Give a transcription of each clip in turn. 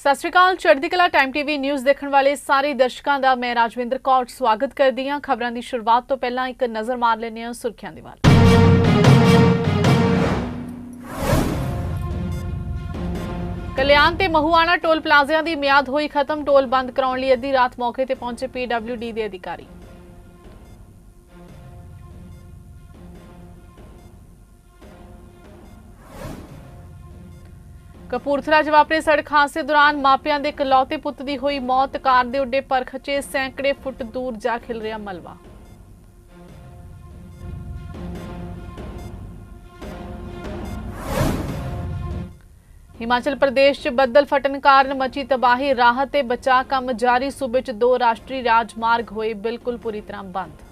ਸਤਿ ਸ਼੍ਰੀ ਅਕਾਲ, ਚੜ੍ਹਦੀ ਕਲਾ ਟਾਈਮ ਟੀਵੀ ਨਿਊਜ਼ ਦੇਖਣ ਵਾਲੇ ਸਾਰੇ ਦਰਸ਼ਕਾਂ ਦਾ ਮੈਂ ਰਾਜਵਿੰਦਰ ਕੌਰ ਸਵਾਗਤ ਕਰਦੀ ਹਾਂ। ਖਬਰਾਂ ਦੀ ਸ਼ੁਰੂਆਤ ਤੋਂ ਪਹਿਲਾਂ ਇੱਕ ਨਜ਼ਰ ਮਾਰ ਲੈਂਦੇ ਹਾਂ ਸੁਰਖੀਆਂ ਦੇ ਵੱਲ। ਕਲਿਆਣ ਤੇ ਮਹੂਆਣਾ ਟੋਲ ਪਲਾਜ਼ਿਆਂ ਦੀ ਮਿਆਦ ਹੋਈ ਖਤਮ, ਟੋਲ ਬੰਦ ਕਰਾਉਣ ਲਈ ਅੱਧੀ ਰਾਤ ਮੌਕੇ ਤੇ ਪਹੁੰਚੇ ਪੀਡਬਲਯੂਡੀ ਦੇ ਅਧਿਕਾਰੀ। ਕਪੂਰਥਲਾ 'ਚ ਵਾਪਰੇ ਸੜਕ ਹਾਦਸੇ ਦੌਰਾਨ ਮਾਪਿਆਂ ਦੇ ਇਕਲੌਤੇ ਪੁੱਤ ਦੀ ਹੋਈ ਮੌਤ, ਕਾਰ ਦੇ ਉੱਡੇ ਪਰਖ ਚ ਸੈਂਕੜੇ ਫੁੱਟ ਦੂਰ ਜਾ ਖਿਲ ਰਿਹਾ ਮਲਬਾ। ਹਿਮਾਚਲ ਪ੍ਰਦੇਸ਼ 'ਚ ਬੱਦਲ ਫਟਣ ਕਾਰਨ ਮਚੀ ਤਬਾਹੀ, ਰਾਹਤ ਤੇ ਬਚਾਅ ਕੰਮ ਜਾਰੀ, ਸੂਬੇ 'ਚ ਦੋ ਰਾਸ਼ਟਰੀ ਰਾਜਮਾਰਗ ਹੋਏ ਬਿਲਕੁਲ ਪੂਰੀ ਤਰ੍ਹਾਂ ਬੰਦ।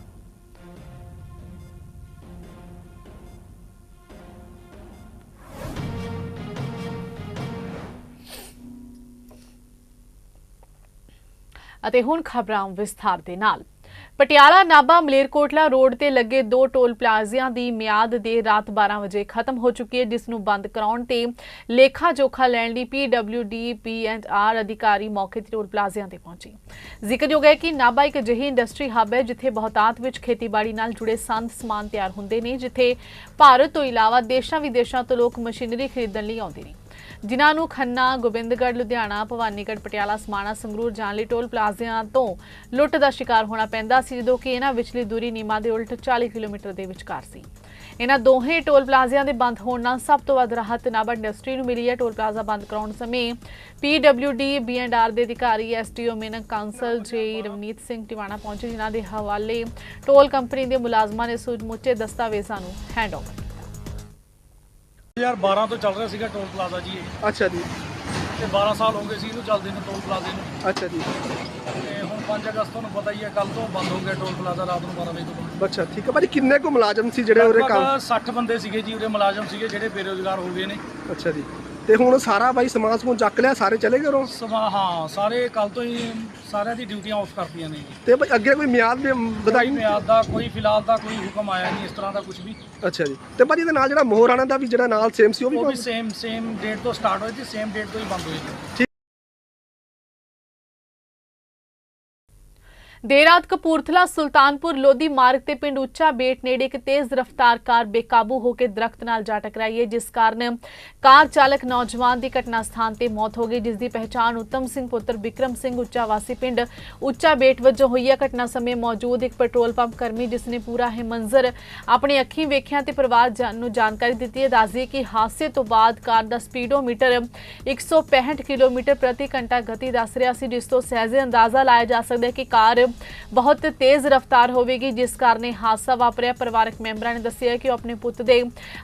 ਅਤੇ ਹੁਣ ਖਬਰਾਂ ਵਿਸਥਾਰ ਦੇ ਨਾਲ। ਪਟਿਆਲਾ ਨਾਬਾ ਮਲੇਰਕੋਟਲਾ ਰੋਡ ਤੇ ਲੱਗੇ ਦੋ ਟੋਲ ਪਲਾਜ਼ਿਆਂ ਦੀ ਮਿਆਦ ਦੇ ਰਾਤ 12 ਵਜੇ ਖਤਮ ਹੋ ਚੁੱਕੀ ਹੈ, ਜਿਸ ਨੂੰ ਬੰਦ ਕਰਾਉਣ ਤੇ ਲੇਖਾ ਜੋਖਾ ਲੈਣ ਲਈ ਪੀਡਬਲਯੂਡੀ ਪੀ&ਆਰ ਅਧਿਕਾਰੀ ਮੌਕੇ ਤੇ ਟੋਲ ਪਲਾਜ਼ਿਆਂ ਤੇ ਪਹੁੰਚੇ। ਜ਼ਿਕਰਯੋਗ ਹੈ ਕਿ ਨਾਬਾ ਇੱਕ ਅਜਿਹੀ ਇੰਡਸਟਰੀ ਹੱਬ ਹੈ, ਜਿੱਥੇ ਬਹੁਤਾਤ ਵਿੱਚ ਖੇਤੀਬਾੜੀ ਨਾਲ ਜੁੜੇ ਸੰਦ ਸਮਾਨ ਤਿਆਰ ਹੁੰਦੇ ਨੇ, ਜਿੱਥੇ ਭਾਰਤ ਤੋਂ ਇਲਾਵਾ ਦੇਸ਼ਾਂ ਵਿਦੇਸ਼ਾਂ ਤੋਂ ਲੋਕ ਮਸ਼ੀਨਰੀ ਖਰੀਦਣ ਲਈ ਆਉਂਦੇ ਨੇ। ਜਿਨ੍ਹਾਂ ਨੂੰ ਖੰਨਾ, ਗੋਬਿੰਦਗੜ੍ਹ, ਲੁਧਿਆਣਾ, ਭਵਾਨੀਗੜ੍ਹ, ਪਟਿਆਲਾ, ਸਮਾਣਾ, ਸੰਗਰੂਰ ਜਾਣ ਲਈ ਟੋਲ ਪਲਾਜ਼ਿਆਂ ਤੋਂ ਲੁੱਟ ਦਾ ਸ਼ਿਕਾਰ ਹੋਣਾ ਪੈਂਦਾ ਸੀ, ਜਦੋਂ ਕਿ ਇਹਨਾਂ ਵਿਚਲੀ ਦੂਰੀ ਨੀਮਾ ਦੇ ਉਲਟ 40 ਕਿਲੋਮੀਟਰ ਦੇ ਵਿਚਕਾਰ ਸੀ। ਇਹਨਾਂ ਦੋਹੇ ਟੋਲ ਪਲਾਜ਼ਿਆਂ ਦੇ ਬੰਦ ਹੋਣ ਨਾਲ ਸਭ ਤੋਂ ਵੱਧ ਰਾਹਤ ਨਾਭਾ ਇੰਡਸਟਰੀ ਨੂੰ ਮਿਲੀ ਹੈ। ਟੋਲ ਪਲਾਜ਼ਾ ਬੰਦ ਕਰਾਉਣ ਸਮੇਂ ਪੀਡਬਲਯੂਡੀ ਬੀਐਂਡਆਰ ਦੇ ਅਧਿਕਾਰੀ ਐਸਟੀਓ ਮੇਨਕ ਕਾਉਂਸਲ ਜੇ ਰਵਨੀਤ ਸਿੰਘ ਟਿਵਾਣਾ ਪਹੁੰਚੇ, ਜਿਨ੍ਹਾਂ ਦੇ ਹਵਾਲੇ ਟੋਲ ਕੰਪਨੀ ਦੇ ਮੁਲਾਜ਼ਮਾਂ ਨੇ ਸੂਝਮੁੱਚੇ ਦਸਤਾਵੇਜ਼ਾਂ ਨੂੰ ਹੈਂਡਓਵਰ 2012 ਤੋਂ ਚੱਲ ਰਿਹਾ ਸੀਗਾ ਟੋਲ ਪਲਾਜ਼ਾ ਜੀ ਇਹ। ਅੱਛਾ ਜੀ। ਤੇ 12 ਸਾਲ ਹੋ ਗਏ ਸੀ ਇਹਨੂੰ ਚੱਲਦੇ ਨੂੰ ਟੋਲ ਪਲਾਜ਼ੇ ਨੂੰ। ਅੱਛਾ ਜੀ। ਤੇ ਹੁਣ 5 ਅਗਸਤ ਤੁਹਾਨੂੰ ਪਤਾ ਹੀ ਹੈ ਕੱਲ ਤੋਂ ਬੰਦ ਹੋ ਗਿਆ ਟੋਲ ਪਲਾਜ਼ਾ ਰਾਤ ਨੂੰ 12 ਵਜੇ ਤੋਂ ਬਾਅਦ। ਅੱਛਾ ਠੀਕ ਹੈ। ਭਾਜੀ ਕਿੰਨੇ ਕੁ ਮੁਲਾਜ਼ਮ ਸੀ ਜਿਹੜੇ ਉਰੇ ਕੰਮ? ਲਗਭਗ 60 ਬੰਦੇ ਸੀਗੇ ਜੀ ਉਰੇ ਮੁਲਾਜ਼ਮ ਸੀਗੇ ਜਿਹੜੇ ਬੇਰੋਜ਼ਗਾਰ ਹੋ ਗਏ ਨੇ। ਅੱਛਾ ਜੀ। ਤੇ ਹੁਣ ਸਾਰਾ ਬਾਈ ਸਮਾਨ ਸਮੂਨ ਚੱਕ ਲਿਆ ਸਾਰੇ ਚਲੇ ਗਏ ਰੋ ਸਮਾਂ ਹਾਂ ਸਾਰੇ ਕੱਲ ਤੋਂ ਹੀ ਸਾਰਿਆਂ ਦੀ ਡਿਊਟੀਆਂ ਆਫ ਕਰਤੀਆਂ ਨੇ ਜੀ। ਤੇ ਭਾਈ ਅੱਗੇ ਕੋਈ ਮਿਆਦ ਕੋਈ ਵਧਾਈ ਮਿਆਦ ਦਾ ਕੋਈ ਫਿਲਹਾਲ ਦਾ ਕੋਈ ਹੁਕਮ ਆਇਆ ਨਹੀਂ ਇਸ ਤਰ੍ਹਾਂ ਦਾ ਕੁਝ ਵੀ। ਅੱਛਾ ਜੀ। ਤੇ ਭਾਜੀ ਇਹਦੇ ਨਾਲ ਜਿਹੜਾ ਮੋਹਰਾਣਾ ਦਾ ਵੀ ਜਿਹੜਾ ਨਾਲ ਸੇਮ ਸੀ ਉਹ ਉਹ ਵੀ ਵੀ ਸੇਮ ਸੇਮ ਡੇਟ ਤੋਂ ਸਟਾਰਟ ਹੋਈ ਤੇ ਸੇਮ ਡੇਟ ਤੋਂ ਹੀ ਬੰਦ ਹੋਈ ਜੀ। ਦੇਰ ਰਾਤ ਕਪੂਰਥਲਾ, ਸੁਲਤਾਨਪੁਰ, ਲੋਧੀ ਮਾਰਗ ਤੇ ਪਿੰਡ ਉੱਚਾ ਬੇਟ ਨੇੜੇ ਇੱਕ ਤੇਜ਼ ਰਫ਼ਤਾਰ ਕਾਰ ਬੇਕਾਬੂ ਹੋ ਕੇ ਦਰਖਤ ਨਾਲ ਜਾ ਟਕਰਾਈ ਹੈ, ਜਿਸ ਕਾਰਨ ਕਾਰ ਚਾਲਕ ਨੌਜਵਾਨ ਦੀ ਘਟਨਾ ਸਥਾਨ ਤੇ ਮੌਤ ਹੋ ਗਈ, ਜਿਸ ਦੀ ਪਹਿਚਾਣ ਉੱਤਮ ਸਿੰਘ ਪੁੱਤਰ ਵਿਕਰਮ ਸਿੰਘ ਉੱਚਾ ਵਾਸੀ ਪਿੰਡ ਉੱਚਾ ਬੇਟ ਵਜੋਂ ਹੋਈ ਹੈ। ਘਟਨਾ ਸਮੇਂ ਮੌਜੂਦ ਇੱਕ ਪੈਟਰੋਲ ਪੰਪ ਕਰਮੀ, ਜਿਸ ਨੇ ਪੂਰਾ ਇਹ ਮੰਜ਼ਰ ਆਪਣੀ ਅੱਖੀਂ ਵੇਖਿਆ ਤੇ ਪਰਿਵਾਰ ਜਨ ਨੂੰ ਜਾਣਕਾਰੀ ਦਿੱਤੀ ਹੈ। ਦੱਸਦੀ ਕਿ ਹਾਦਸੇ ਤੋਂ ਬਾਅਦ ਕਾਰ ਦਾ ਸਪੀਡੋਮੀਟਰ 165 ਕਿਲੋਮੀਟਰ ਪ੍ਰਤੀ ਘੰਟਾ ਗਤੀ ਦੱਸ ਰਿਹਾ ਸੀ, ਜਿਸ ਤੋਂ ਸਹਿਜੇ ਅੰਦਾਜ਼ਾ ਲਾਇਆ ਜਾ ਸਕਦਾ ਹੈ ਕਿ ਕਾਰ ਬਹੁਤ ਤੇਜ਼ ਰਫ਼ਤਾਰ ਹੋਵੇਗੀ ਜਿਸ ਕਾਰਨ ਇਹ ਹਾਦਸਾ ਵਾਪਰਿਆ। ਪਰਿਵਾਰਕ ਮੈਂਬਰਾਂ ਨੇ ਦੱਸਿਆ ਕਿ ਉਹ ਆਪਣੇ ਪੁੱਤ ਦੇ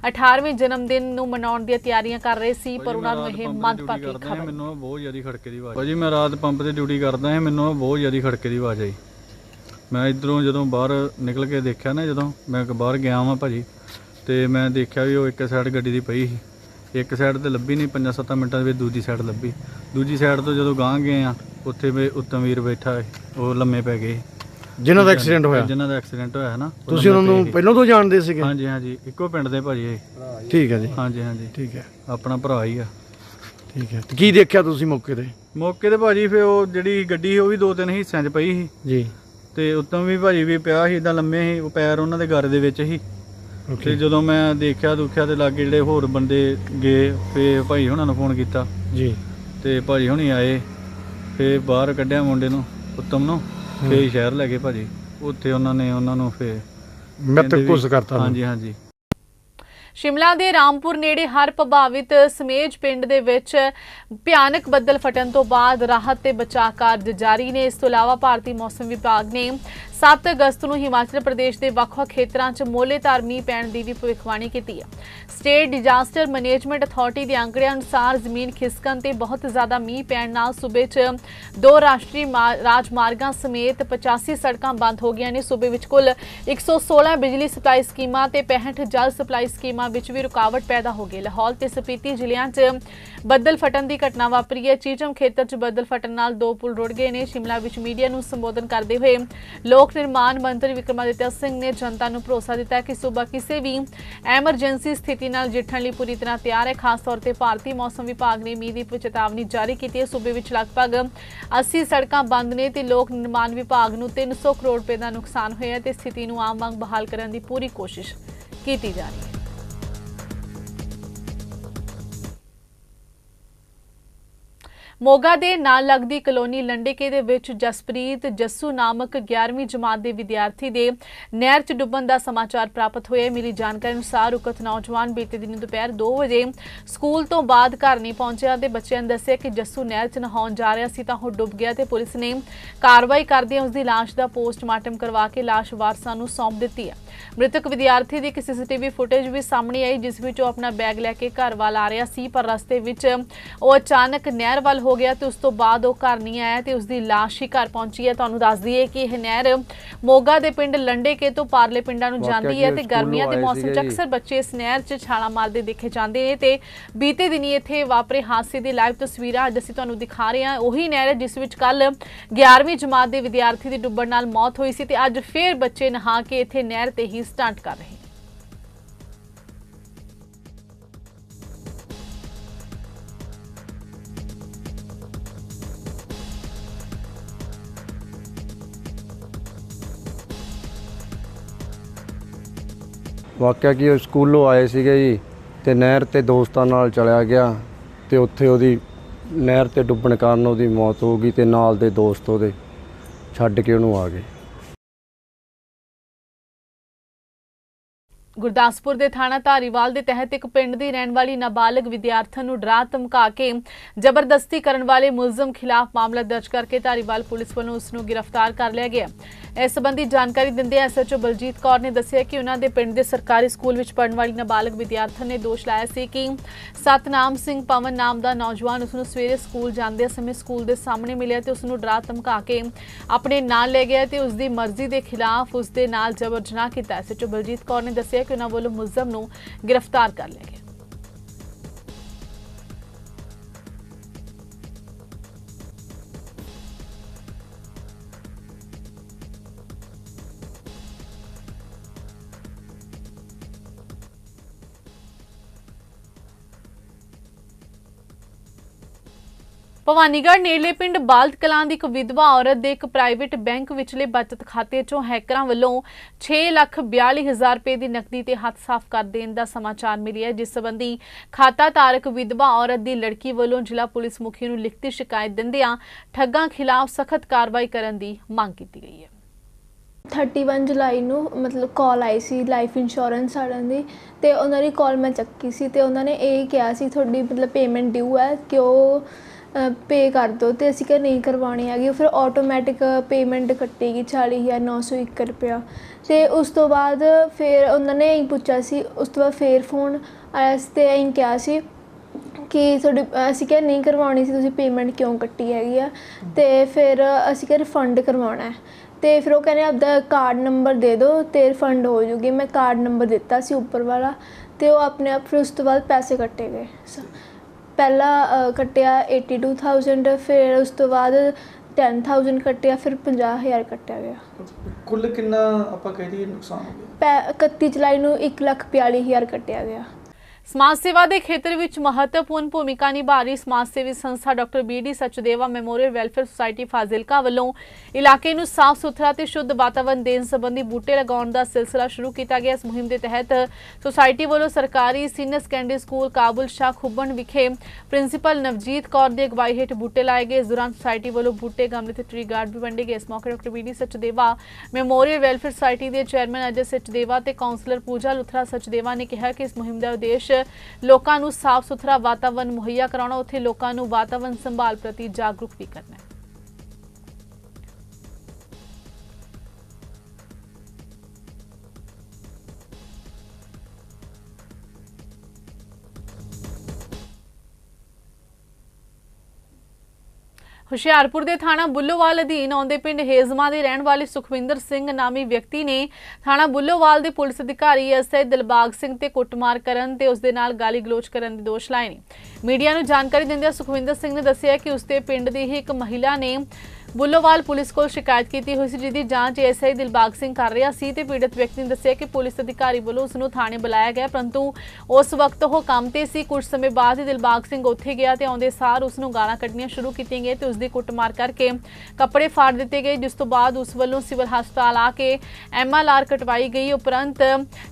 18ਵੇਂ ਜਨਮ ਦਿਨ ਨੂੰ ਮਨਾਉਣ ਦੀਆਂ ਤਿਆਰੀਆਂ ਕਰ ਰਹੇ ਸੀ ਪਰ ਉਹਨਾਂ ਨੂੰ ਇਹ ਮੰਦਭਾਗੀ ਖਬਰ ਮੈਨੂੰ ਨਾ ਬਹੁਤ ਜ਼ਿਆਦਾ ਖੜਕੇ ਦੀ ਆਵਾਜ਼ ਭਾਜੀ ਮੈਂ ਰਾਤ ਪੰਪ ਤੇ ਡਿਊਟੀ ਕਰਦਾ ਹਾਂ ਮੈਨੂੰ ਬਹੁਤ ਜ਼ਿਆਦਾ ਖੜਕੇ ਦੀ ਆਵਾਜ਼ ਆਈ। ਮੈਂ ਇਧਰੋਂ ਜਦੋਂ ਬਾਹਰ ਨਿਕਲ ਕੇ ਦੇਖਿਆ ਨਾ ਜਦੋਂ ਮੈਂ ਬਾਹਰ ਗਿਆ ਵਾਂ ਭਾਜੀ ਤੇ ਮੈਂ ਦੇਖਿਆ ਵੀ ਉਹ ਇੱਕ ਸਾਈਡ ਗੱਡੀ ਦੀ ਪਈ ਸੀ। ਇੱਕ ਸਾਈਡ ਤੇ ਲੱਭੀ ਨਹੀਂ 5-7 ਮਿੰਟਾਂ ਦੇ ਵਿੱਚ ਦੂਜੀ ਸਾਈਡ ਲੱਭੀ। ਦੂਜੀ ਸਾਈਡ ਤੋਂ ਜਦੋਂ ਗਾਂਹ ਗਏ ਆ ਉੱਥੇ ਵੀ ਉੱਤਮ ਵੀਰ ਬੈਠਾ ਸੀ, ਉਹ ਲੰਮੇ ਪੈ ਗਏ ਜਿਨ੍ਹਾਂ ਦਾ ਐਕਸੀਡੈਂਟ ਹੋਇਆ? ਜਿਨ੍ਹਾਂ ਦਾ ਐਕਸੀਡੈਂਟ ਹੋਇਆ ਨਾ ਉਹ ਤੁਸੀਂ ਉਹਨਾਂ ਲੰਮੇ ਨੂੰ ਪਏ ਪਹਿਲਾਂ ਤੋਂ ਜਾਣਦੇ ਸੀ। ਸੀਗੇ? ਹਾਂਜੀ ਹਾਂਜੀ ਇੱਕੋ ਪਿੰਡ ਦੇ ਭਾਜੀ ਇਹ। ਠੀਕ ਹੈ ਜੀ। ਹਾਂਜੀ ਹਾਂਜੀ। ਠੀਕ ਹੈ। ਆਪਣਾ ਭਰਾ ਹੀ ਆ। ਠੀਕ ਹੈ। ਤੇ ਕੀ ਦੇਖਿਆ ਤੁਸੀਂ ਮੌਕੇ ਤੇ? ਮੌਕੇ ਤੇ ਭਾਜੀ ਫੇ ਉਹ ਜਿਹੜੀ ਗੱਡੀ ਸੀ ਉਹ ਵੀ ਦੋ ਤਿੰਨ ਹਿੱਸਿਆਂ 'ਚ ਪਈ ਸੀ। ਜੀ। ਤੇ ਉੱਤਮ ਵੀ ਭਾਜੀ ਵੀ ਪਿਆ ਸੀ ਇਦਾਂ ਲੰਮੇ ਸੀ ਉਹ ਪੈਰ ਉਹਨਾਂ ਦੇ ਘਰ ਦੇ ਵਿੱਚ ਸੀ। ਤੇ ਓਕੇ ਜਦੋਂ ਮੈਂ ਦੇਖਿਆ ਦੁਖਿਆ ਤੇ ਲਾਗੇ ਜਿਹੜੇ ਹੋਰ ਬੰਦੇ ਗਏ ਫੇ ਭਾਈ ਹੁਣਾਂ ਨੂੰ ਫੋਨ ਕੀਤਾ। ਜੀ। ਤੇ ਭਾਜੀ ਹੁਣੀ ਆਏ। ਫੇ ਬਾਹਰ ਕੱਢਿਆ ਮੁੰਡੇ ਨੂੰ ਉੱਤਮ ਨੂੰ ਫੇ ਸ਼ਹਿਰ ਲੈ ਗਏ ਭਾਜੀ। ਉੱਥੇ ਉਹਨਾਂ ਨੇ ਉਹਨਾਂ ਨੂੰ ਫੇ ਮੈਂ ਕਹਿੰਦੇ ਤਾਂ ਵੀ- ਕੁਝ ਕਰਤਾ ਹਾਂਜੀ ਹਾਂਜੀ। ਸ਼ਿਮਲਾ ਦੇ ਰਾਮਪੁਰ ਨੇੜੇ ਹਰ ਪ੍ਰਭਾਵਿਤ ਸਮੇਜ ਪਿੰਡ ਦੇ ਵਿੱਚ ਭਿਆਨਕ ਬੱਦਲ ਫਟਣ ਤੋਂ ਬਾਅਦ ਰਾਹਤ ਤੇ ਬਚਾਅ ਕਾਰਜ ਜਾਰੀ ਨੇ। ਇਸ ਤੋਂ ਇਲਾਵਾ ਭਾਰਤੀ ਮੌਸਮ ਵਿਭਾਗ ਨੇ 7 ਅਗਸਤ ਨੂੰ ਹਿਮਾਚਲ ਪ੍ਰਦੇਸ਼ ਦੇ ਵੱਖ-ਵੱਖ ਖੇਤਰਾਂ 'ਚ ਮੋਹਲੇਧਾਰ ਮੀਂਹ ਪੈਣ ਦੀ ਵੀ ਭਵਿੱਖਬਾਣੀ ਕੀਤੀ ਹੈ। ਸਟੇਟ ਡਿਜ਼ਾਸਟਰ ਮੈਨੇਜਮੈਂਟ ਅਥਾਰਟੀ ਦੇ ਅੰਕੜਿਆਂ ਅਨੁਸਾਰ ਜ਼ਮੀਨ ਖਿਸਕਣ ਤੇ ਬਹੁਤ ਜ਼ਿਆਦਾ ਮੀਂਹ ਪੈਣ ਨਾਲ ਸੂਬੇ 'ਚ ਦੋ ਰਾਸ਼ਟਰੀ ਮਾ- ਰਾਜਮਾਰਗਾਂ ਸਮੇਤ 85 ਸੜਕਾਂ ਬੰਦ ਹੋ ਗਈਆਂ ਨੇ। ਸੂਬੇ ਵਿੱਚ ਕੁੱਲ 116 ਬਿਜਲੀ ਸਪਲਾਈ ਸਕੀਮਾਂ ਤੇ 65 ਜਲ ਸਪਲਾਈ ਸਕੀਮਾਂ ਵਿੱਚ ਵੀ ਰੁਕਾਵਟ ਪੈਦਾ ਹੋ ਗਈ। ਲਾਹੌਲ ਤੇ ਸਪੀਤੀ ਜ਼ਿਲ੍ਹਿਆਂ 'ਚ ਬੱਦਲ ਫਟਣ ਦੀ ਘਟਨਾ ਵਾਪਰੀ ਹੈ। ਚੀਚਮ ਖੇਤਰ 'ਚ ਬੱਦਲ ਫਟਣ ਨਾਲ ਦੋ ਪੁਲ ਰੁੜ ਗਏ ਨੇ। ਸ਼ਿਮਲਾ ਵਿੱਚ ਮੀਡੀਆ ਨੂੰ ਸੰਬੋਧਨ ਕਰਦੇ ਹੋਏ ਲੋਕ ਲੋਕ ਨਿਰਮਾਣ ਮੰਤਰੀ ਵਿਕਰਮਾਦਿੱਤਿਆ ਸਿੰਘ ਨੇ ਜਨਤਾ ਨੂੰ ਭਰੋਸਾ ਦਿੱਤਾ ਕਿ ਸੂਬਾ ਕਿਸੇ ਵੀ ਐਮਰਜੈਂਸੀ ਸਥਿਤੀ ਨਾਲ ਜਿੱਠਣ ਲਈ ਪੂਰੀ ਤਰ੍ਹਾਂ ਤਿਆਰ ਹੈ। ਖਾਸ ਤੌਰ ਤੇ ਭਾਰਤੀ ਮੌਸਮ ਵਿਭਾਗ ਨੇ ਮੀਂਹ ਦੀ ਚੇਤਾਵਨੀ ਜਾਰੀ ਕੀਤੀ ਹੈ। ਸੂਬੇ ਵਿੱਚ ਲਗਭਗ 80 ਸੜਕਾਂ ਬੰਦ ਨੇ ਤੇ ਲੋਕ ਨਿਰਮਾਣ ਵਿਭਾਗ ਨੂੰ 300 ਕਰੋੜ ਰੁਪਏ ਦਾ ਨੁਕਸਾਨ ਹੋਇਆ ਹੈ ਤੇ ਸਥਿਤੀ ਨੂੰ ਆਮ ਵਾਂਗ ਬਹਾਲ ਕਰਨ ਦੀ ਪੂਰੀ ਕੋਸ਼ਿਸ਼ ਕੀਤੀ ਜਾ ਰਹੀ ਹੈ। ਮੋਗਾ ਦੇ ਨਾਲ ਲੱਗਦੀ ਕਲੋਨੀ ਲੰਡੇਕੇ ਦੇ ਵਿੱਚ ਜਸਪ੍ਰੀਤ ਜੱਸੂ ਨਾਮਕ 11ਵੀਂ ਜਮਾਤ ਦੇ ਵਿਦਿਆਰਥੀ ਦੇ ਨਹਿਰ 'ਚ ਡੁੱਬਣ ਦਾ ਸਮਾਚਾਰ ਪ੍ਰਾਪਤ ਹੋਇਆ। ਮਿਲੀ ਜਾਣਕਾਰੀ ਅਨੁਸਾਰ ਉਕਤ ਨੌਜਵਾਨ ਬੀਤੇ ਦਿਨ ਦੁਪਹਿਰ 2 ਵਜੇ ਸਕੂਲ ਤੋਂ ਬਾਅਦ ਘਰ ਨਹੀਂ ਪਹੁੰਚਿਆ ਤੇ ਬੱਚਿਆਂ ਨੇ ਦੱਸਿਆ ਕਿ ਜੱਸੂ ਨਹਿਰ 'ਚ ਨਹਾਉਣ ਜਾ ਰਿਹਾ ਸੀ ਤਾਂ ਉਹ ਡੁੱਬ ਗਿਆ ਤੇ ਪੁਲਿਸ ਨੇ ਕਾਰਵਾਈ ਕਰਦਿਆਂ ਉਸ ਦੀ ਲਾਸ਼ ਦਾ ਪੋਸਟਮਾਰਟਮ ਕਰਵਾ ਕੇ ਲਾਸ਼ ਵਾਰਸਾਂ ਨੂੰ ਸੌਂਪ ਦਿੱਤੀ ਹੈ। ਮ੍ਰਿਤਕ ਵਿਦਿਆਰਥੀ ਦੀ ਇੱਕ ਸੀਸੀਟੀਵੀ ਫੁਟੇਜ ਵੀ ਸਾਹਮਣੇ ਆਈ, ਜਿਸ ਵਿੱਚ ਉਹ ਆਪਣਾ ਬੈਗ ਲੈ ਕੇ ਘਰ ਵੱਲ ਆ ਰਿਹਾ ਸੀ, ਪਰ ਰਸਤੇ ਵਿੱਚ ਉਹ ਅਚਾਨਕ ਨਹਿਰ ਵੱਲ ਹੋ ਗਿਆ ਤੇ ਉਸ ਤੋਂ ਬਾਅਦ ਉਹ ਘਰ ਨਹੀਂ ਆਇਆ ਤੇ ਉਸ ਦੀ ਲਾਸ਼ ਹੀ ਘਰ ਪਹੁੰਚੀ ਹੈ। ਤੁਹਾਨੂੰ ਦੱਸ ਦਈਏ ਕਿ ਇਹ ਨਹਿਰ ਮੋਗਾ ਦੇ ਪਿੰਡ ਲੰਡੇਕੇ ਤੋਂ ਪਾਰਲੇ ਪਿੰਡਾਂ ਨੂੰ ਜਾਂਦੀ ਹੈ ਕਿ ਤੇ ਗਰਮੀਆਂ ਦੇ ਮੌਸਮ 'ਚ। ਅਕਸਰ ਬੱਚੇ ਇਸ ਨਹਿਰ 'ਚ ਛਾਲਾਂ ਮਾਰਦੇ ਦੇਖੇ ਜਾਂਦੇ ਨੇ ਤੇ ਬੀਤੇ ਦਿਨੀ ਇੱਥੇ ਵਾਪਰੇ ਹਾਦਸੇ ਦੀ ਲਾਈਵ ਤਸਵੀਰਾਂ ਅੱਜ ਅਸੀਂ ਤੁਹਾਨੂੰ ਦਿਖਾ ਰਹੇ ਹਾਂ। ਉਹੀ ਨਹਿਰ ਹੈ ਜਿਸ ਵਿੱਚ ਕੱਲ 11ਵੀਂ ਜਮਾਤ ਦੇ ਵਿਦਿਆਰਥੀ ਦੀ ਡੁੱਬਣ ਨਾਲ ਮੌਤ ਹੋਈ ਸੀ ਤੇ ਅੱਜ ਫੇਰ ਬੱਚੇ ਨਹਾ ਕੇ ਇੱਥੇ ਨਹਿਰ ਤੇ ਹੀ ਸਟੰਟ ਕਰ ਰਹੇ ਵਾਕਿਆ ਕਿ ਉਹ ਸਕੂਲੋਂ ਆਏ ਸੀਗੇ ਜੀ ਤੇ ਨਹਿਰ ਤੇ ਦੋਸਤਾਂ ਨਾਲ ਚਲਿਆ ਗਿਆ ਤੇ ਉੱਥੇ ਉਹਦੀ ਨਹਿਰ ਤੇ ਡੁੱਬਣ ਕਾਰਨ ਉਹਦੀ ਮੌਤ ਹੋ ਗਈ ਤੇ ਨਾਲ ਦੇ ਦੋਸਤ ਉਹਦੇ ਛੱਡ ਕੇ ਉਹਨੂੰ ਆ ਗਏ। ਗੁਰਦਾਸਪੁਰ ਦੇ ਥਾਣਾ ਧਾਰੀਵਾਲ ਦੇ ਤਹਿਤ ਇੱਕ ਪਿੰਡ ਦੀ ਰਹਿਣ ਵਾਲੀ ਨਾਬਾਲਗ ਵਿਦਿਆਰਥਣ ਨੂੰ ਡਰਾ ਧਮਕਾ ਕੇ ਜ਼ਬਰਦਸਤੀ ਕਰਨ ਵਾਲੇ ਮੁਲਜ਼ਮ ਖਿਲਾਫ ਮਾਮਲਾ ਦਰਜ ਕਰਕੇ ਧਾਰੀਵਾਲ ਪੁਲਿਸ ਵੱਲੋਂ ਉਸ ਨੂੰ ਗ੍ਰਿਫਤਾਰ ਕਰ ਲਿਆ ਗਿਆ। ਇਸ ਸੰਬੰਧੀ ਜਾਣਕਾਰੀ ਦਿੰਦੇ ਐਸਐਚਓ ਬਲਜੀਤ ਕੌਰ ਨੇ ਦੱਸਿਆ ਕਿ ਉਹਨਾਂ ਦੇ ਪਿੰਡ ਦੇ ਸਰਕਾਰੀ ਸਕੂਲ ਵਿੱਚ ਪੜ੍ਹਨ ਵਾਲੀ ਨਾਬਾਲਗ ਵਿਦਿਆਰਥਣ ਨੇ ਦੋਸ਼ ਲਾਇਆ ਸੀ ਕਿ ਸਤਨਾਮ ਸਿੰਘ ਪਵਨ ਨਾਮ ਦਾ ਨੌਜਵਾਨ ਉਸ ਨੂੰ ਸਵੇਰੇ ਸਕੂਲ ਜਾਂਦੇ ਸਮੇਂ ਸਕੂਲ ਦੇ ਸਾਹਮਣੇ ਮਿਲਿਆ ਤੇ ਉਸ ਨੂੰ ਡਰਾ ਧਮਕਾ ਕੇ ਆਪਣੇ ਨਾਲ ਲੈ ਗਿਆ ਤੇ ਉਸ ਦੀ ਮਰਜ਼ੀ ਦੇ ਖਿਲਾਫ ਉਸ ਦੇ ਨਾਲ ਜ਼ਬਰ ਜਨਾਹ ਕੀਤਾ। ਐਸਐਚਓ ਬਲਜੀਤ ਕੌਰ ਨੇ ਦੱਸਿਆ ਕਿ ਉਹਨਾਂ ਵੱਲੋਂ ਮੁਲਜ਼ਮ ਨੂੰ ਗ੍ਰਿਫਤਾਰ ਕਰ ਲਿਆ ਭਵਾਨੀਗੜ੍ਹ ਨੇੜਲੇ ਪਿੰਡ ਬਾਲਤ ਕਲਾਂ ਦੀ ਇੱਕ ਵਿਧਵਾ ਔਰਤ ਦੇ ਇੱਕ ਪ੍ਰਾਈਵੇਟ ਬੈਂਕ ਵਿਚਲੇ ਬਚਤ ਖਾਤੇ 'ਚੋਂ ਹੈਕਰਾਂ ਵੱਲੋਂ 6,42,000 ਰੁਪਏ ਦੀ ਨਕਦੀ ਤੇ ਹੱਥ ਸਾਫ਼ ਕਰ ਦੇਣ ਦਾ ਸਮਾਚਾਰ ਮਿਲਿਆ ਜਿਸ ਸੰਬੰਧੀ ਖਾਤਾ ਧਾਰਕ ਵਿਧਵਾ ਔਰਤ ਦੀ ਲੜਕੀ ਵੱਲੋਂ ਜ਼ਿਲ੍ਹਾ ਪੁਲਿਸ ਮੁਖੀ ਨੂੰ ਲਿਖਤੀ ਸ਼ਿਕਾਇਤ ਦਿੰਦਿਆਂ ਠੱਗਾਂ ਖਿਲਾਫ ਸਖਤ ਕਾਰਵਾਈ ਕਰਨ ਦੀ ਮੰਗ ਕੀਤੀ ਗਈ ਹੈ। 31 ਜੁਲਾਈ ਨੂੰ ਮਤਲਬ ਕਾਲ ਆਈ ਸੀ ਲਾਈਫ ਇੰਸ਼ੋਰੈਂਸ ਵਾਲਿਆਂ ਦੀ ਤੇ ਉਹਨਾਂ ਦੀ ਕਾਲ ਮੈਂ ਚੱਕੀ ਸੀ ਤੇ ਉਹਨਾਂ ਨੇ ਇਹ ਕਿਹਾ ਸੀ ਤੁਹਾਡੀ ਮਤਲਬ ਪੇਮੈਂਟ ਡਿਊ ਹੈ ਕਿ ਉਹ ਪੇ ਕਰ ਦਿਓ ਅਤੇ ਅਸੀਂ ਕਿਹਾ ਨਹੀਂ ਕਰਵਾਉਣੀ ਹੈਗੀ ਫਿਰ ਆਟੋਮੈਟਿਕ ਪੇਮੈਂਟ ਕੱਟੇਗੀ 40901 ਰੁਪਇਆ। ਅਤੇ ਉਸ ਤੋਂ ਬਾਅਦ ਫਿਰ ਉਹਨਾਂ ਨੇ ਇਹੀ ਪੁੱਛਿਆ ਸੀ, ਉਸ ਤੋਂ ਬਾਅਦ ਫੇਰ ਫੋਨ ਆਇਆ ਸੀ ਤੇ ਇਹੀ ਕਿਹਾ ਸੀ ਕਿ ਤੁਹਾਡੀ, ਅਸੀਂ ਕਿਹਾ ਨਹੀਂ ਕਰਵਾਉਣੀ ਸੀ, ਤੁਸੀਂ ਪੇਮੈਂਟ ਕਿਉਂ ਕੱਟੀ ਹੈਗੀ ਆ? ਤੇ ਫਿਰ ਅਸੀਂ ਕਿਹਾ ਰਿਫੰਡ ਕਰਵਾਉਣਾ ਹੈ। ਤੇ ਫਿਰ ਉਹ ਕਹਿੰਦੇ ਆਪਦਾ ਕਾਰਡ ਨੰਬਰ ਦੇ ਦਿਓ ਤੇ ਰਿਫੰਡ ਹੋ ਜੂਗੀ। ਮੈਂ ਕਾਰਡ ਨੰਬਰ ਦਿੱਤਾ ਸੀ ਉੱਪਰ ਵਾਲਾ ਤੇ ਉਹ ਆਪਣੇ ਆਪ ਫਿਰ ਉਸ ਤੋਂ ਬਾਅਦ ਪੈਸੇ ਕੱਟੇ ਗਏ। ਸ- ਪਹਿਲਾ ਕੱਟਿਆ 82000 ਫਿਰ ਉਸ ਤੋਂ ਬਾਅਦ 10000 ਕੱਟਿਆ ਫਿਰ 50000 ਕੱਟਿਆ ਗਿਆ। ਕੁੱਲ ਕਿੰਨਾ ਆਪਾਂ ਕਹਿ ਦਈਏ ਨੁਕਸਾਨ ਹੋ ਗਿਆ? ਪੈ 31 ਜੁਲਾਈ ਨੂੰ 142000 ਕੱਟਿਆ ਗਿਆ। ਸਮਾਜ ਸੇਵਾ ਦੇ ਖੇਤਰ ਵਿੱਚ ਮਹੱਤਵਪੂਰਨ ਭੂਮਿਕਾ ਨਿਭਾ ਰਹੀ ਸਮਾਜ ਸੇਵੀ ਸੰਸਥਾ doctor BD Sachdeva memorial welfare society Fazilka ਵੱਲੋਂ ਇਲਾਕੇ ਨੂੰ ਸਾਫ਼ ਸੁਥਰਾ ਤੇ ਸ਼ੁੱਧ ਵਾਤਾਵਰਣ ਦੇਣ ਸੰਬੰਧੀ ਬੂਟੇ ਲਗਾਉਣ ਦਾ ਸਿਲਸਿਲਾ ਸ਼ੁਰੂ ਕੀਤਾ ਗਿਆ। ਇਸ ਮੁਹਿੰਮ ਦੇ ਤਹਿਤ ਸੁਸਾਇਟੀ ਵੱਲੋਂ ਸਰਕਾਰੀ senior secondary school Kabul Shah Khubban ਵਿਖੇ ਪ੍ਰਿੰਸੀਪਲ ਨਵਜੀਤ ਕੌਰ ਦੀ ਅਗਵਾਈ ਹੇਠ ਬੂਟੇ ਲਾਏ ਗਏ। ਇਸ ਦੌਰਾਨ ਸੁਸਾਇਟੀ ਵੱਲੋਂ ਬੂਟੇ ਗਮਲੇ ਤੇ ਟਰੀ ਗਾਰਡ ਵੀ ਵੰਡੇ ਗਏ। ਇਸ ਮੌਕੇ doctor BD Sachdeva memorial welfare society ਦੇ ਚੇਅਰਮੈਨ ਅਜੇ ਸਚਦੇਵਾ ਤੇ ਕਾਉਂਸਲਰ ਪੂਜਾ ਲੁਥਰਾ ਸਚਦੇਵਾ ਨੇ ਕਿਹਾ ਕਿ ਇਸ ਮੁਹਿੰਮ ਦਾ ਉਦੇਸ਼ ਲੋਕਾਂ ਨੂੰ ਸਾਫ਼ ਸੁਥਰਾ ਵਾਤਾਵਰਣ ਮੁਹੱਈਆ ਕਰਾਉਣਾ, ਉੱਥੇ ਲੋਕਾਂ ਨੂੰ ਵਾਤਾਵਰਣ ਸੰਭਾਲ ਪ੍ਰਤੀ ਜਾਗਰੂਕ ਵੀ ਕਰਨਾ ਹੈ। ਹੁਸ਼ਿਆਰਪੁਰ ਦੇ ਥਾਣਾ ਬੁੱਲੋਵਾਲ ਅਧੀਨ ਆਉਂਦੇ ਪਿੰਡ ਹੇਜ਼ਮਾ ਦੇ ਰਹਿਣ ਵਾਲੇ ਸੁਖਵਿੰਦਰ ਸਿੰਘ ਨਾਮੀ ਵਿਅਕਤੀ ਨੇ ਥਾਣਾ ਬੁੱਲੋਵਾਲ ਦੇ ਪੁਲਿਸ ਅਧਿਕਾਰੀ ਐਸਆਈ ਦਿਲਬਾਗ ਸਿੰਘ ਤੇ ਕੁੱਟਮਾਰ ਕਰਨ ਤੇ ਉਸ ਦੇ ਨਾਲ ਗਾਲੀ ਗਲੋਚ ਕਰਨ ਦੇ ਦੋਸ਼ ਲਾਏ ਨੇ। ਮੀਡੀਆ ਨੂੰ ਜਾਣਕਾਰੀ ਦਿੰਦਿਆਂ ਸੁਖਵਿੰਦਰ ਸਿੰਘ ਨੇ ਦੱਸਿਆ ਕਿ ਉਸ ਦੇ ਪਿੰਡ ਦੀ ਹੀ ਇੱਕ ਮਹਿਲਾ ਨੇ ਬੁੱਲੋਵਾਲ ਪੁਲਿਸ ਕੋਲ ਸ਼ਿਕਾਇਤ ਕੀਤੀ ਹੋਈ ਸੀ, ਜਿਹਦੀ ਜਾਂਚ ਐਸਆਈ ਦਿਲਬਾਗ ਸਿੰਘ ਕਰ ਰਿਹਾ ਸੀ ਤੇ ਪੀੜਤ ਵਿਅਕਤੀ ਨੇ ਦੱਸਿਆ ਕਿ ਪੁਲਿਸ ਅਧਿਕਾਰੀ ਵੱਲੋਂ ਉਸ ਨੂੰ ਥਾਣੇ ਬੁਲਾਇਆ ਗਿਆ, ਪਰੰਤੂ ਉਸ ਵਕਤ ਉਹ ਕੰਮ ਤੇ ਸੀ। ਕੁਝ ਸਮੇਂ ਬਾਅਦ ਹੀ ਦਿਲਬਾਗ ਸਿੰਘ ਉੱਥੇ ਗਿਆ ਤੇ ਆਉਂਦੇ ਸਾਰ ਉਸ ਨੂੰ ਗਾਲਾਂ ਕੱਢਣੀਆਂ ਸ਼ੁਰੂ ਕੀਤੀਆਂ ਗਈਆਂ ਤੇ ਉਸ ਦੀ ਕੁੱਟਮਾਰ ਕਰਕੇ ਕੱਪੜੇ ਫਾੜ ਦਿੱਤੇ ਗਏ, ਜਿਸ ਤੋਂ ਬਾਅਦ ਉਸ ਵੱਲੋਂ ਸਿਵਲ ਹਸਪਤਾਲ ਆ ਕੇ ਐਮਐਲਆਰ ਕਟਵਾਈ ਗਈ। ਉਪਰੰਤ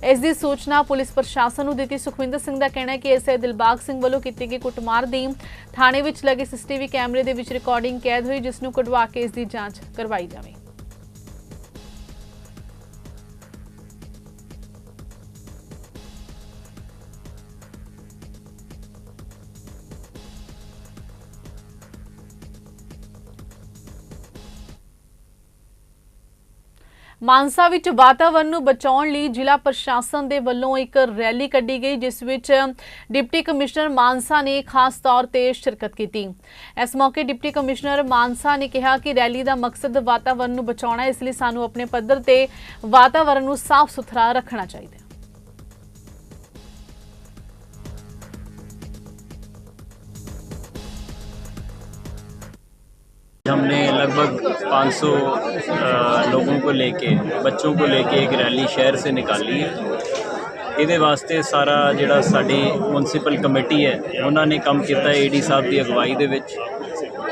ਇਸ ਦੀ ਸੂਚਨਾ ਪੁਲਿਸ ਪ੍ਰਸ਼ਾਸਨ ਨੂੰ ਦਿੱਤੀ। ਸੁਖਵਿੰਦਰ ਸਿੰਘ ਦਾ ਕਹਿਣਾ ਹੈ ਕਿ ਐਸਆਈ ਦਿਲਬਾਗ ਸਿੰਘ ਵੱਲੋਂ ਕੀਤੀ ਗਈ ਕੁੱਟਮਾਰ ਦੀ ਥਾਣੇ ਵਿੱਚ ਲੱਗੇ ਸੀਸੀਟੀਵੀ ਕੈਮਰੇ ਦੇ ਵਿੱਚ ਰਿਕਾਰਡਿੰਗ ਕੈਦ ਹੋਈ, ਜਿਸ ਨੂੰ ਕਢਵਾ ਕੇਸ ਦੀ ਜਾਂਚ ਕਰਵਾਈ ਜਾਵੇ। ਮਾਨਸਾ ਵਿੱਚ ਵਾਤਾਵਰਣ ਨੂੰ ਬਚਾਉਣ ਲਈ ਜ਼ਿਲ੍ਹਾ ਪ੍ਰਸ਼ਾਸਨ ਦੇ ਵੱਲੋਂ ਇੱਕ ਰੈਲੀ ਕੱਢੀ ਗਈ, ਜਿਸ ਵਿੱਚ ਡਿਪਟੀ ਕਮਿਸ਼ਨਰ ਮਾਨਸਾ ਨੇ ਖਾਸ ਤੌਰ ਤੇ ਸ਼ਿਰਕਤ ਕੀਤੀ। ਇਸ ਮੌਕੇ ਡਿਪਟੀ ਕਮਿਸ਼ਨਰ ਮਾਨਸਾ ਨੇ ਕਿਹਾ ਕਿ ਰੈਲੀ ਦਾ ਮਕਸਦ ਵਾਤਾਵਰਣ ਨੂੰ ਬਚਾਉਣਾ ਇਸ ਲਈ ਸਾਨੂੰ ਆਪਣੇ ਪੱਧਰ ਤੇ ਵਾਤਾਵਰਣ ਨੂੰ ਸਾਫ਼ ਸੁਥਰਾ ਰੱਖਣਾ ਚਾਹੀਦਾ हमने लगभग 500 ਲੋਕਾਂ ਕੋ ਲੈ ਕੇ ਬੱਚੋਂ ਕੋ ਲੈ ਕੇ ਇੱਕ ਰੈਲੀ ਸ਼ਹਿਰ ਸੇ ਨਿਕਾਲੀ ਹੈ ਇਹਦੇ ਵਾਸਤੇ ਸਾਰਾ ਜਿਹੜਾ ਸਾਡੀ ਮਿਊਨਿਸਪਲ ਕਮੇਟੀ ਹੈ ਉਹਨਾਂ ਨੇ ਕੰਮ ਕੀਤਾ ਏਡੀ ਸਾਹਿਬ ਦੀ ਅਗਵਾਈ ਦੇ ਵਿੱਚ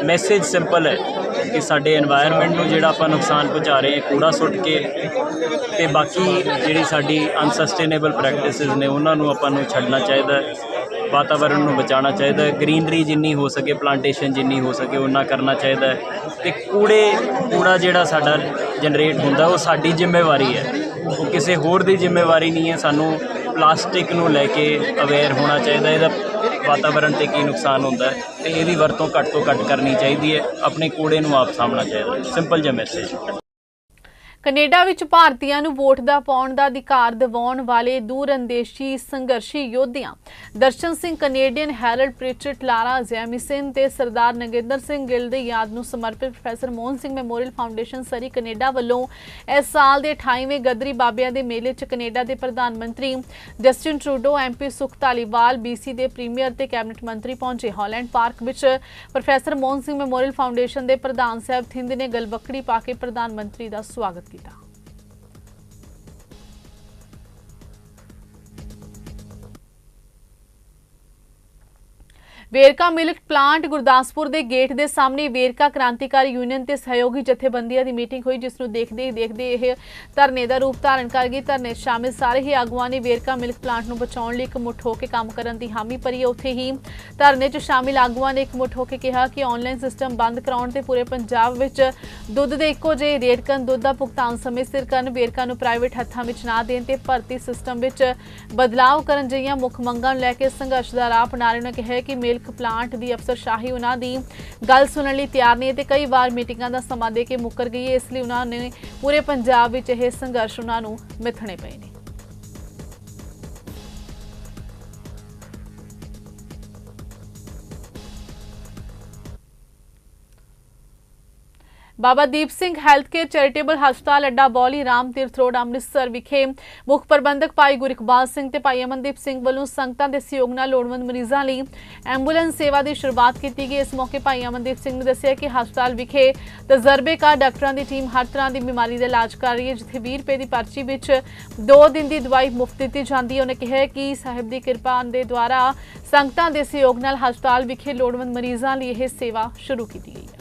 ਮੈਸੇਜ ਸਿੰਪਲ ਹੈ ਕਿ ਸਾਡੇ এনवायरमेंट ਨੂੰ ਜਿਹੜਾ ਆਪਾਂ ਨੁਕਸਾਨ ਪਹੁੰਚਾ ਰਹੇ ਹਾਂ ਕੂੜਾ ਸੁੱਟ ਕੇ ਤੇ ਬਾਕੀ ਜਿਹੜੀ ਸਾਡੀ ਅਨਸਸਟੇਨੇਬਲ ਪ੍ਰੈਕਟਿਸਿਸ ਨੇ ਉਹਨਾਂ ਨੂੰ ਆਪਾਂ ਨੂੰ ਛੱਡਣਾ ਚਾਹੀਦਾ ਵਾਤਾਵਰਣ ਨੂੰ ਬਚਾਉਣਾ ਚਾਹੀਦਾ ਹੈ। ਗ੍ਰੀਨਰੀ ਜਿੰਨੀ ਹੋ ਸਕੇ ਪਲਾਂਟੇਸ਼ਨ ਜਿੰਨੀ ਹੋ ਸਕੇ ਉਹਨਾਂ ਕਰਨਾ ਚਾਹੀਦਾ ਹੈ। ਤੇ ਕੂੜੇ, ਕੂੜਾ ਜਿਹੜਾ ਸਾਡਾ ਜਨਰੇਟ ਹੁੰਦਾ, ਉਹ ਸਾਡੀ ਜ਼ਿੰਮੇਵਾਰੀ ਹੈ। ਉਹ ਕਿਸੇ ਹੋਰ ਦੀ ਜ਼ਿੰਮੇਵਾਰੀ ਨਹੀਂ ਹੈ। ਸਾਨੂੰ ਪਲਾਸਟਿਕ ਨੂੰ ਲੈ ਕੇ ਅਵੇਅਰ ਹੋਣਾ ਚਾਹੀਦਾ ਇਹਦਾ ਵਾਤਾਵਰਣ ਤੇ ਕੀ ਨੁਕਸਾਨ ਹੁੰਦਾ ਹੈ। ਤੇ ਇਹਦੀ ਵਰਤੋਂ ਘੱਟ ਤੋਂ ਘੱਟ ਕਰਨੀ ਚਾਹੀਦੀ ਹੈ। ਆਪਣੇ ਕੂੜੇ ਨੂੰ ਆਪ ਸਾਂਭਣਾ ਚਾਹੀਦਾ ਸਿੰਪਲ ਜਿਹਾ ਮੈਸੇਜ ਕੈਨੇਡਾ ਵਿੱਚ ਭਾਰਤੀਆਂ ਨੂੰ ਵੋਟ ਦਾ ਪਾਉਣ ਦਾ ਅਧਿਕਾਰ ਦਿਵਾਉਣ ਵਾਲੇ ਦੂਰਅੰਦੇਸ਼ੀ ਸੰਘਰਸ਼ੀ ਯੋਧਿਆਂ। Darshan Singh Canadian Harold Pritchett Lara Jamieson ਤੇ ਸਰਦਾਰ ਨਗਿੰਦਰ ਸਿੰਘ ਗਿੱਲ ਦੇ ਯਾਦ ਨੂੰ ਸਮਰਪਿਤ professor Mohan Singh memorial foundation Surrey Canada ਵੱਲੋਂ ਇਸ ਸਾਲ ਦੇ 28ਵੇਂ ਗਦਰੀ ਬਾਬਿਆਂ ਦੇ ਮੇਲੇ 'ਚ ਕੈਨੇਡਾ ਦੇ ਪ੍ਰਧਾਨ ਮੰਤਰੀ Justin Trudeau MP Sukh Dhaliwal BC ਦੇ ਪ੍ਰੀਮੀਅਰ ਤੇ ਕੈਬਨਿਟ ਮੰਤਰੀ ਪਹੁੰਚੇ ਹਾਲੈਂਡ ਪਾਰਕ ਵਿੱਚ। Professor Mohan Singh memorial foundation ਦੇ ਪ੍ਰਧਾਨ ਸਾਹਿਬ ਥਿੰਦ ਨੇ ਗਲਬੱਕੜੀ ਪਾ ਕੇ ਪ੍ਰਧਾਨ ਮੰਤਰੀ ਦਾ ਸਵਾਗਤ ਕੀਤਾ ਵੇਰਕਾ ਮਿਲਕ ਪਲਾਂਟ ਗੁਰਦਾਸਪੁਰ ਦੇ ਗੇਟ ਦੇ ਸਾਹਮਣੇ ਵੇਰਕਾ ਕ੍ਰਾਂਤੀਕਾਰੀ ਯੂਨੀਅਨ ਤੇ ਸਹਿਯੋਗੀ ਜਥੇਬੰਦੀਆਂ ਦੀ ਮੀਟਿੰਗ ਹੋਈ, ਜਿਸ ਨੂੰ ਦੇਖਦੇ ਹੀ ਦੇਖਦੇ ਇਹ ਧਰਨੇ ਦਾ ਰੂਪ ਧਾਰਨ ਕਰ ਗਈ। ਧਰਨੇ 'ਚ ਸ਼ਾਮਿਲ ਸਾਰੇ ਹੀ ਆਗੂਆਂ ਨੇ ਵੇਰਕਾ ਮਿਲਕ ਪਲਾਂਟ ਨੂੰ ਬਚਾਉਣ ਲਈ ਇਕਮੁੱਠ ਹੋ ਕੇ ਕੰਮ ਕਰਨ ਦੀ ਹਾਮੀ ਭਰੀ। ਉੱਥੇ ਹੀ ਧਰਨੇ 'ਚ ਸ਼ਾਮਿਲ ਆਗੂਆਂ ਨੇ ਇਕਮੁੱਠ ਹੋ ਕੇ ਕਿਹਾ ਕਿ ਆਨਲਾਈਨ ਸਿਸਟਮ ਬੰਦ ਕਰਾਉਣ ਤੇ ਪੂਰੇ ਪੰਜਾਬ ਵਿੱਚ ਦੁੱਧ ਦੇ ਇੱਕੋ ਜਿਹੇ ਰੇਟ ਕਰਨ, ਦੁੱਧ ਦਾ ਭੁਗਤਾਨ ਸਮੇਂ ਸਿਰ ਕਰਨ, ਵੇਰਕਾ ਨੂੰ ਪ੍ਰਾਈਵੇਟ ਹੱਥਾਂ ਵਿੱਚ ਨਾ ਦੇਣ ਤੇ ਭਰਤੀ ਸਿਸਟਮ ਵਿੱਚ ਬਦਲਾਅ ਕਰਨ ਜਿਹੀਆਂ ਮੁੱਖ ਮੰਗਾਂ ਨੂੰ ਲੈ ਕੇ ਸੰਘਰਸ਼ ਦਾ ਰਾਹ ਅਪਣਾ ਰਹੇ ਉਹਨਾਂ ਕਿਹਾ ਕਿ ਮਿਲਕ ਪਲਾਂਟ ਦੀ ਅਫਸਰਸ਼ਾਹੀ ਉਹਨਾਂ ਦੀ ਗੱਲ ਸੁਣਨ ਲਈ ਤਿਆਰ ਨਹੀਂ ਹੈ ਤੇ ਕਈ ਵਾਰ ਮੀਟਿੰਗਾਂ ਦਾ ਸਮਾਂ ਦੇ ਕੇ ਮੁੱਕਰ ਗਈ ਹੈ, ਇਸ ਲਈ ਉਹਨਾਂ ਨੇ ਪੂਰੇ ਪੰਜਾਬ ਵਿੱਚ ਇਹ ਸੰਘਰਸ਼ ਉਹਨਾਂ ਨੂੰ ਮਿੱਥਣੇ ਪਏ ਨੇ। Baba Deep Singh health care charitable ਹਸਪਤਾਲ ਅੱਡਾ ਬੌਲੀ ਰਾਮ ਤੀਰਥ ਰੋਡ, ਅੰਮ੍ਰਿਤਸਰ ਵਿਖੇ ਮੁੱਖ ਪ੍ਰਬੰਧਕ ਭਾਈ ਗੁਰਿਕਬਾਲ ਸਿੰਘ ਤੇ ਭਾਈ ਅਮਨਦੀਪ ਸਿੰਘ ਵੱਲੋਂ ਸੰਗਤਾਂ ਦੇ ਸਹਿਯੋਗ ਨਾਲ ਲੋੜਵੰਦ ਮਰੀਜ਼ਾਂ ਲਈ ਐਂਬੂਲੈਂਸ ਸੇਵਾ ਦੀ ਸ਼ੁਰੂਆਤ ਕੀਤੀ ਗਈ। ਇਸ ਮੌਕੇ ਭਾਈ ਅਮਨਦੀਪ ਸਿੰਘ ਨੇ ਦੱਸਿਆ ਕਿ ਹਸਪਤਾਲ ਵਿਖੇ ਤਜਰਬੇਕਾਰ ਡਾਕਟਰਾਂ ਦੀ ਟੀਮ ਹਰ ਤਰ੍ਹਾਂ ਦੀ ਬਿਮਾਰੀ ਦਾ ਇਲਾਜ ਕਰ ਰਹੀ ਹੈ, ਜਿੱਥੇ 20 ਰੁਪਏ ਦੀ ਪਰਚੀ ਵਿੱਚ 2 ਦਿਨ ਦੀ ਦਵਾਈ ਮੁਫਤ ਦਿੱਤੀ ਜਾਂਦੀ ਹੈ। ਉਹਨੇ ਕਿਹਾ ਕਿ ਸਾਹਿਬ ਦੀ ਕਿਰਪਾ ਦੇ ਦੁਆਰਾ ਸੰਗਤਾਂ ਦੇ ਸਹਿਯੋਗ ਨਾਲ ਹਸਪਤਾਲ ਵਿਖੇ ਲੋੜਵੰਦ ਮਰੀਜ਼ਾਂ ਲਈ ਇਹ ਸੇਵਾ ਸ਼ੁਰੂ ਕੀਤੀ ਗਈ ਹੈ।